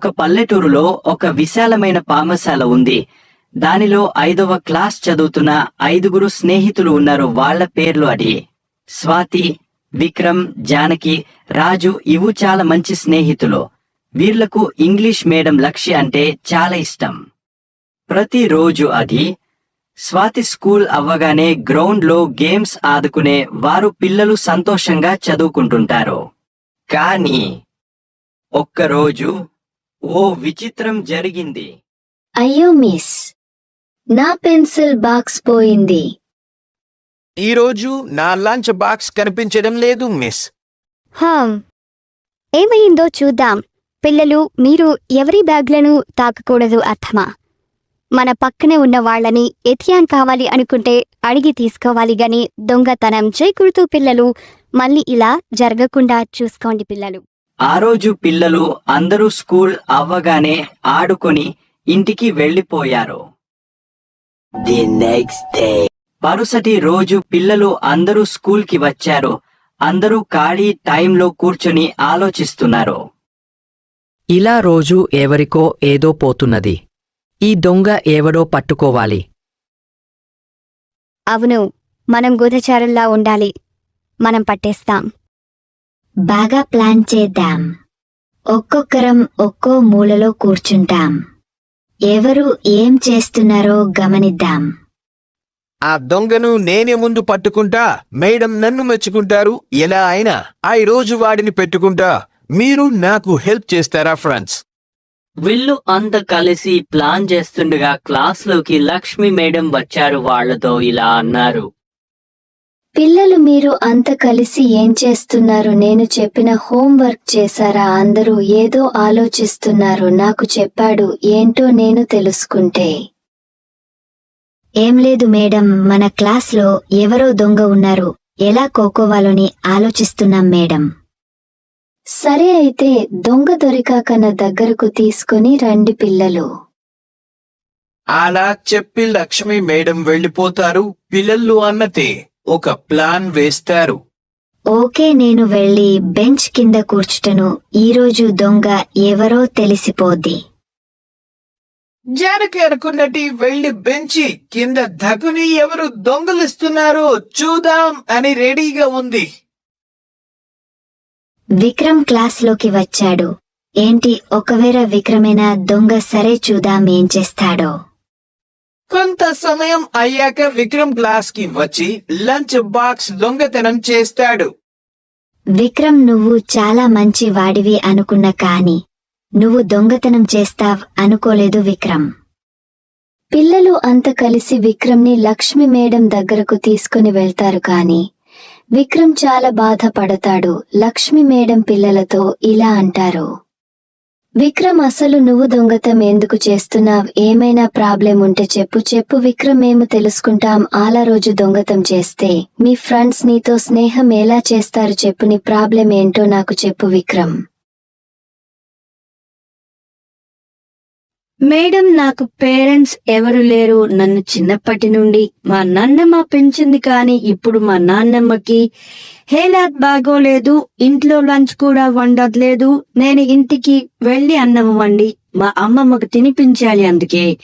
ఒక పల్లెటూరులో ఒక విశాలమైన పామశాల ఉంది. దానిలో ఐదవ క్లాస్ చదువుతున్న ఐదుగురు స్నేహితులు ఉన్నారు. వాళ్ళ పేర్లు అడి స్వాతి విక్రమ్ జానకి రాజు ఇవు చాలా మంచి స్నేహితులు. వీర్లకు ఇంగ్లీష్ మేడం లక్ష్య అంటే చాలా ఇష్టం. ప్రతిరోజు అది. స్వాతి స్కూల్ అవ్వగానే గ్రౌండ్లో గేమ్స్ ఆదుకునే వారు పిల్లలు సంతోషంగా చదువుకుంటుంటారు. కానీ ఒక్కరోజు ఓ విచిత్రం జరిగింది. అయ్యో మిస్. నా పెన్సిల్ బాక్స్ పోయింది. ఈరోజు నా లంచ్ బాక్స్ కనిపించడం లేదు మిస్. హాం ఏమైందో చూద్దాం. పిల్లలు మీరు ఎవరి బ్యాగ్లను తాకకూడదు అర్థమా మన పక్కనే ఉన్న వాళ్ళని ఎతియాన్ కావాలి అనుకుంటే అడిగి తీసుకోవాలి గాని దొంగతనం చేయకూడదు పిల్లలు మళ్ళీ ఇలా జరగకుండా చూసుకోండి పిల్లలు. ఆ రోజు పిల్లలు అందరూ స్కూల్ అవ్వగానే ఆడుకొని ఇంటికి వెళ్ళిపోయారు ది నెక్స్ట్ డే మరుసటి రోజు పిల్లలు అందరూ స్కూల్కి వచ్చారు. అందరూ ఖాళీ టైంలో కూర్చొని ఆలోచిస్తున్నారు. ఇలా రోజు ఎవరికో ఏదో పోతున్నది. ఈ దొంగ ఎవడో పట్టుకోవాలి. అవును మనం గూఢచారుల్లా ఉండాలి. మనం పట్టేస్తాం. బాగా ప్లాన్ చేద్దాం. ఒక్కొక్కరం ఒక్కో మూలలో కూర్చుంటాం. ఎవరు ఏం చేస్తున్నారో గమనిద్దాం. ఆ దొంగను నేనే ముందు పట్టుకుంటా మేడం నన్ను మెచ్చుకుంటారు ఎలా అయినా ఆ రోజు వాడిని పెట్టుకుంటా. మీరు నాకు హెల్ప్ చేస్తారా ఫ్రెండ్స్? వీళ్ళు అంత కలిసి ప్లాన్ చేస్తుండగా క్లాస్లోకి లక్ష్మి మేడం వచ్చారు వాళ్ళతో ఇలా అన్నారు. పిల్లలు మీరు అంత కలిసి ఏం చేస్తున్నారు? నేను చెప్పిన హోంవర్క్ చేశారా? అందరూ ఏదో ఆలోచిస్తున్నారు. నాకు చెప్పాడు. ఏంటో నేను తెలుసుకుంటే. ఏం లేదు మేడం. మన క్లాస్లో ఎవరో దొంగ ఉన్నారు. ఎలా కోకోవాలోని ఆలోచిస్తున్నాం మేడం. సరే అయితే దొంగ దొరికాక నా దగ్గరకు తీసుకుని రండి పిల్లలు. అలా చెప్పి లక్ష్మి మేడం వెళ్ళిపోతారు. పిల్లలు అన్నతే. ఒక ప్లాన్ వేస్తారు. ఓకే నేను వెళ్ళి బెంచ్ కింద కూర్చుటను. ఈరోజు దొంగ ఎవరో తెలిసిపోద్ది. జానకి అనుకున్నట్టు వెళ్ళి బెంచి కింద దగుని ఎవరు దొంగలిస్తున్నారో చూద్దాం అని రెడీగా ఉంది. విక్రమ్ క్లాస్లోకి వచ్చాడు. ఏంటి ఒకవేళ విక్రమేనా దొంగ సరే చూద్దాం ఏం చేస్తాడో. కొంత సమయం అయ్యాక విక్రమ్ క్లాస్కి వచ్చి లంచ్ బాక్స్ దొంగతనం చేస్తాడు. విక్రమ్ నువ్వు చాలా మంచి వాడివి అనుకున్న కాని నువ్వు దొంగతనం చేస్తావ్ అనుకోలేదు విక్రమ్. పిల్లలు అంత కలిసి విక్రమ్ని లక్ష్మి మేడం దగ్గరకు తీసుకుని వెళ్తారు కాని విక్రమ్ చాలా బాధపడతాడు. లక్ష్మి మేడం పిల్లలతో ఇలా అంటారు. విక్రమ్ అసలు నువ్వు దొంగతం ఎందుకు చేస్తున్నావ్? ఏమైనా ప్రాబ్లం ఉంటే చెప్పు చెప్పు. విక్రమ్ మేము తెలుసుకుంటాం. ఆలా రోజు దొంగతం చేస్తే మీ ఫ్రెండ్స్ నీతో స్నేహం ఎలా చేస్తారు? చెప్పు. నీ ప్రాబ్లం ఏంటో నాకు చెప్పు విక్రమ్. మేడం నాకు పేరెంట్స్ ఎవరు లేరు. నన్ను చిన్నప్పటి నుండి మా నాన్నమ్మ పెంచింది కానీ ఇప్పుడు మా నాన్నమ్మకి హేలాత్ బాగోలేదు. ఇంట్లో లంచ్ కూడా వండట్లేదు. నేను ఇంటికి వెళ్ళి అన్నం వండి మా అమ్మమ్మకు తినిపించాలి అందుకే.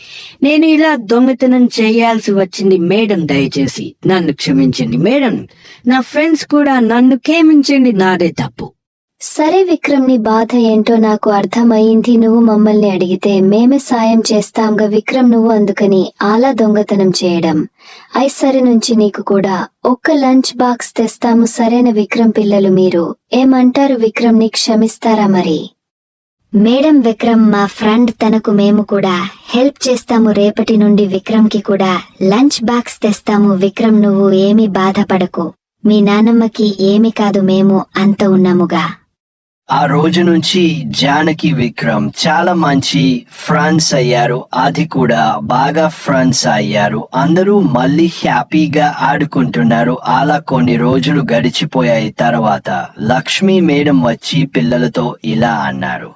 నేను ఇలా దొంగతనం చేయాల్సి వచ్చింది మేడం దయచేసి. నన్ను క్షమించండి మేడం. నా ఫ్రెండ్స్ కూడా నన్ను క్షమించండి. నాదే తప్పు. సరే విక్రమ్ నీ బాధ ఏంటో నాకు అర్థమయ్యింది నువ్వు మమ్మల్ని అడిగితే మేమే సాయం చేస్తాంగా విక్రమ్ నువ్వు అందుకని ఆలా దొంగతనం చేయడం. ఐ సరే నుంచి నీకు కూడా ఒక్క లంచ్ బాక్స్ తెస్తాము. సరైన విక్రమ్ పిల్లలు మీరు? ఏమంటారు విక్రమ్ని క్షమిస్తారా మరి? మేడం విక్రమ్ మా ఫ్రెండ్ తనకు మేము కూడా హెల్ప్ చేస్తాము. రేపటి నుండి విక్రమ్కి కూడా లంచ్ బాక్స్ తెస్తాము. విక్రమ్ నువ్వు ఏమీ బాధపడకు. మీ నానమ్మకి ఏమి కాదు. మేము అంత ఉన్నాముగా. ఆ రోజు నుంచి జానకి విక్రమ్ చాలా మంచి ఫ్రెండ్స్ అయ్యారు. అది కూడా బాగా ఫ్రెండ్స్ అయ్యారు. అందరూ మళ్ళీ హ్యాపీగా ఆడుకుంటున్నారు. అలా కొన్ని రోజులు గడిచిపోయాయి. తర్వాత లక్ష్మి మేడం వచ్చి పిల్లలతో ఇలా అన్నారు.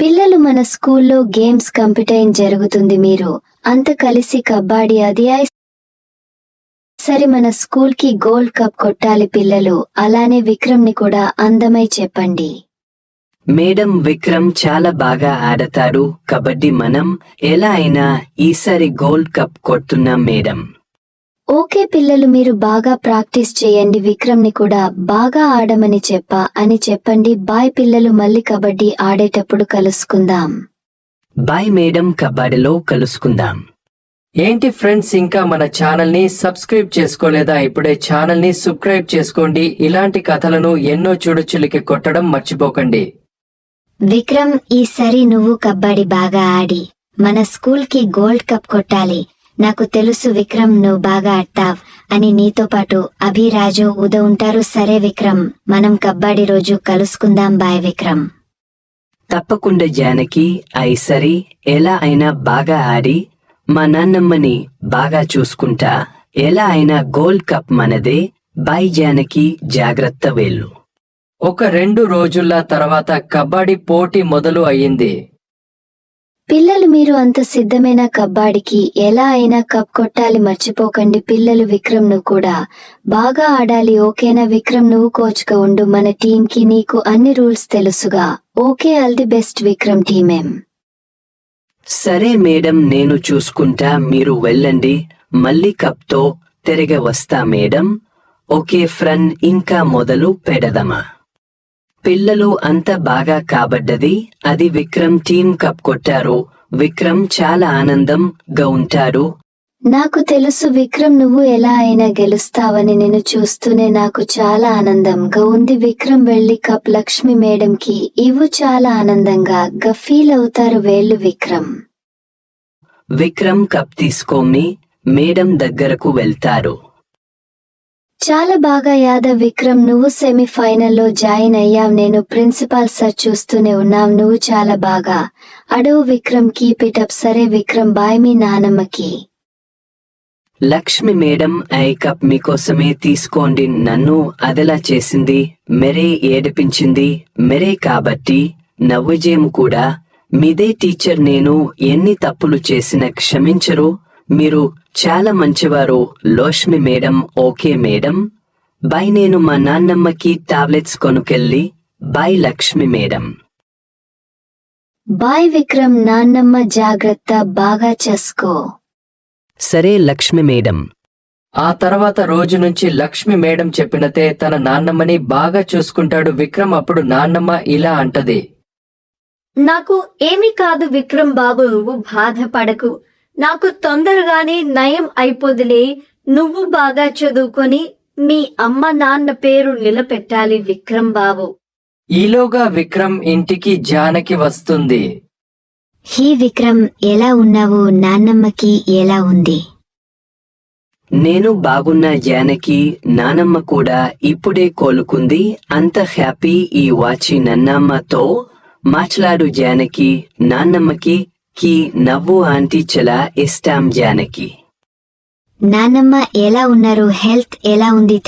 పిల్లలు మన స్కూల్లో గేమ్స్ కంపిటైన్ జరుగుతుంది మీరు. అంత కలిసి కబడ్డీ అది సరే మన స్కూల్కి గోల్డ్ కప్ కొట్టాలి పిల్లలు. అలానే విక్రమ్ని కూడా అందమై చెప్పండి. మేడం విక్రమ్ చాలా బాగా ఆడతారు కబడ్డీ మనం ఎలా అయినా ఈసారి గోల్డ్ కప్ కొడుతున్నాం మేడం. ఓకే పిల్లలు మీరు బాగా ప్రాక్టీస్ చేయండి. విక్రమ్ని కూడా బాగా ఆడమని చెప్పా అని చెప్పండి. బాయ్ పిల్లలు మళ్ళీ కబడ్డీ ఆడేటప్పుడు కలుసుకుందాం. బాయ్ మేడం కబడ్డీలో కలుసుకుందాం. ఏంటి ఫ్రెండ్స్ ఇంకా మన ఛానల్ని సబ్స్క్రైబ్ చేసుకోలేదా? ఇప్పుడే ఛానల్ని సబ్స్క్రైబ్ చేసుకోండి. ఇలాంటి కథలను ఎన్నో చూడొచ్చులకి కొట్టడం మర్చిపోకండి. విక్రమ్ ఈసారి నువ్వు కబడ్డీ బాగా ఆడి మన స్కూల్కి గోల్డ్ కప్ కొట్టాలి. నాకు తెలుసు విక్రమ్ నువ్వు బాగా ఆడతావ్ అని నీతో పాటు అభిరాజు ఉద ఉంటారు. సరే విక్రమ్ మనం కబడ్డీ రోజు కలుసుకుందాం. బాయ్ విక్రమ్. తప్పకుండా జానకి ఐసరి ఎలా అయినా బాగా ఆడి మా నాన్నమ్మని బాగా చూసుకుంటా. ఎలా అయినా గోల్డ్ కప్ మనదే బాయ్ జానకి జాగ్రత్త వేళ్ళు. ఒక రెండు రోజుల తర్వాత కబడ్డీ పోటీ మొదలు అయ్యింది. పిల్లలు మీరు అంత సిద్ధమైన కబ్బాడికి ఎలా అయినా కప్ కొట్టాలి మర్చిపోకండి. పిల్లలు విక్రమ్ను కూడా బాగా ఆడాలి. ఓకేనా విక్రమ్? నువ్వు కోచ్గా ఉండు. మన టీం కి నీకు అన్ని రూల్స్ తెలుసుగా. Okay all the best Vikram టీమేం. సరే మేడం నేను చూసుకుంటా మీరు వెళ్ళండి. మళ్ళీ కప్తో తిరిగి వస్తా మేడం. ఓకే ఫ్రెండ్ ఇంకా మొదలు పెడదమా? పిల్లలు అంత బాగా కాబడ్డది అది విక్రమ్ టీం కప్ కొట్టారు. విక్రమ్ చాలా ఆనందంగా ఉంటాడు. నాకు తెలుసు విక్రమ్ నువ్వు ఎలా అయినా గెలుస్తావని నేను చూస్తూనే నాకు చాలా ఆనందంగా ఉంది. విక్రమ్ వెళ్ళి కప్ లక్ష్మి మేడం కి ఇవ్వు చాలా ఆనందంగా గా ఫీల్ అవుతారు వేళ్ళు విక్రమ్. విక్రమ్ కప్ తీసుకొని మేడం దగ్గరకు వెళ్తారు. చాలా బాగా యాదవ్ విక్రమ్ నువ్వు సెమీఫైనల్లో జాయిన్ అయ్యావ్ నేను ప్రిన్సిపాల్ సార్ చూస్తూనే ఉన్నావ్ నువ్వు చాలా బాగా అడవు విక్రమ్ కీప్ ఇట్ అప్ సరే విక్రమ్ బాయ్ మీ నానమ్మకి. లక్ష్మి మేడం ఐ కప్ మీకోసమే తీసుకోండి. నన్ను అదెలా చేసింది? మెరే ఏడిపించింది. మెరే కాబట్టి నవ్వుజేము కూడా. మీదే టీచర్ నేను ఎన్ని తప్పులు చేసినా క్షమించరు. మీరు చాలా మంచివారు. Lakshmi madam okay madam. Bye నేను మా నాన్నమ్మకి tablets కొనుకెళ్ళి bye Lakshmi madam. Bye Vikram నాన్నమ్మ జాగ్రత్త బాగా చేసుకో. సరే లక్ష్మి మేడం. ఆ తర్వాత రోజు నుంచి లక్ష్మి మేడం చెప్పినతే తన నాన్నమ్మని బాగా చూసుకుంటాడు విక్రమ్ అప్పుడు నాన్నమ్మ ఇలా అంటది. నాకు ఏమీ కాదు విక్రమ్ బాబు నువ్వు బాధపడకు. నాకు తొందరగానే నయం అయిపోదులే. నువ్వు బాగా చదువుకొని మీ అమ్మ నాన్న పేరు నిలబెట్టాలి విక్రమ్ బాబు. ఈలోగా విక్రమ్ ఇంటికి జానకి వస్తుంది. హీ విక్రమ్ ఎలా ఉన్నావు? నాన్నమ్మకి ఎలా ఉంది? నేను బాగున్న జానకి నానమ్మ కూడా ఇప్పుడే కోలుకుంది. అంత హ్యాపీ ఈ వాచి నన్నమ్మతో మాట్లాడు జానకి నాన్నమ్మకి కి నవ్వు ఆంటీ చాలా ఇష్టం జానకి. నాన్నమ్మ ఎలా ఉన్నారు? హెల్త్ ఎలా ఉంది?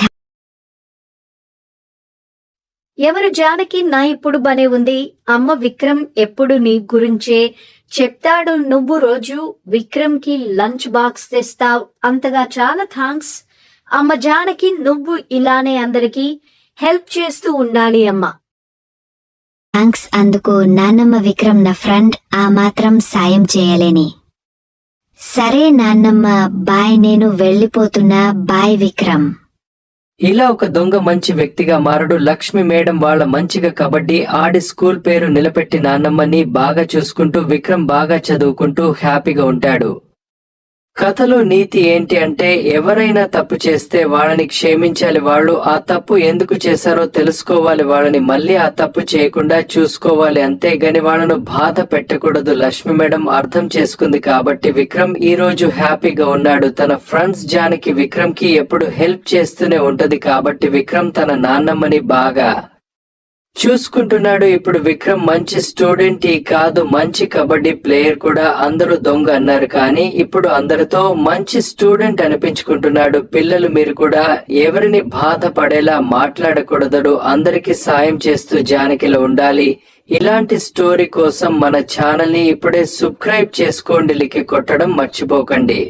ఎవరు జానకి నా ఇప్పుడు బనే ఉంది? అమ్మ విక్రమ్ ఎప్పుడు నీ గురించే చెప్తాడు నువ్వు రోజు విక్రమ్కి లంచ్ బాక్స్ తెస్తావు. అంతగా చాలా థాంక్స్. అమ్మ జానకి నువ్వు ఇలానే అందరికి హెల్ప్ చేస్తూ ఉండాలి అమ్మ. థాంక్స్ అందుకు నాన్నమ్మ విక్రమ్ నా ఫ్రెండ్ ఆ మాత్రం సాయం చేయలేని. సరే నాన్నమ్మ బాయ్ నేను వెళ్ళిపోతున్నా. బాయ్ విక్రమ్. ఇలా ఒక దొంగ మంచి వ్యక్తిగా మారడు. లక్ష్మి మేడం వాళ్ళ మంచిగా కబడ్డీ ఆడి స్కూల్ పేరు నిలబెట్టి నాన్నమ్మని బాగా చూసుకుంటూ విక్రమ్ బాగా చదువుకుంటూ హ్యాపీగా ఉంటాడు. కథలో నీతి ఏంటి అంటే ఎవరైనా తప్పు చేస్తే వాళ్ళని క్షమించాలి. వాళ్ళు ఆ తప్పు ఎందుకు చేశారో తెలుసుకోవాలి. వాళ్ళని మళ్ళీ ఆ తప్పు చేయకుండా చూసుకోవాలి. అంతేగాని వాళ్ళను బాధ పెట్టకూడదు. లక్ష్మి మేడం అర్థం చేసుకుంది కాబట్టి విక్రమ్ ఈ రోజు హ్యాపీగా ఉన్నాడు. తన ఫ్రెండ్స్ జానికి విక్రమ్కి ఎప్పుడు హెల్ప్ చేస్తూనే ఉంటది కాబట్టి విక్రమ్ తన నాన్నమ్మని బాగా చూసుకుంటున్నాడు. ఇప్పుడు విక్రమ్ మంచి స్టూడెంట్ ఈ కాదు మంచి కబడ్డీ ప్లేయర్ కూడా అందరూ దొంగ అన్నారు. కానీ ఇప్పుడు అందరితో మంచి స్టూడెంట్ అనిపించుకుంటున్నాడు. పిల్లలు మీరు కూడా ఎవరిని బాధపడేలా మాట్లాడకూడదు అందరికి సాయం చేస్తూ జానకిలో ఉండాలి. ఇలాంటి స్టోరీ కోసం మన ఛానల్ని ఇప్పుడే సబ్స్క్రైబ్ చేసుకోండి. లికి కొట్టడం మర్చిపోకండి.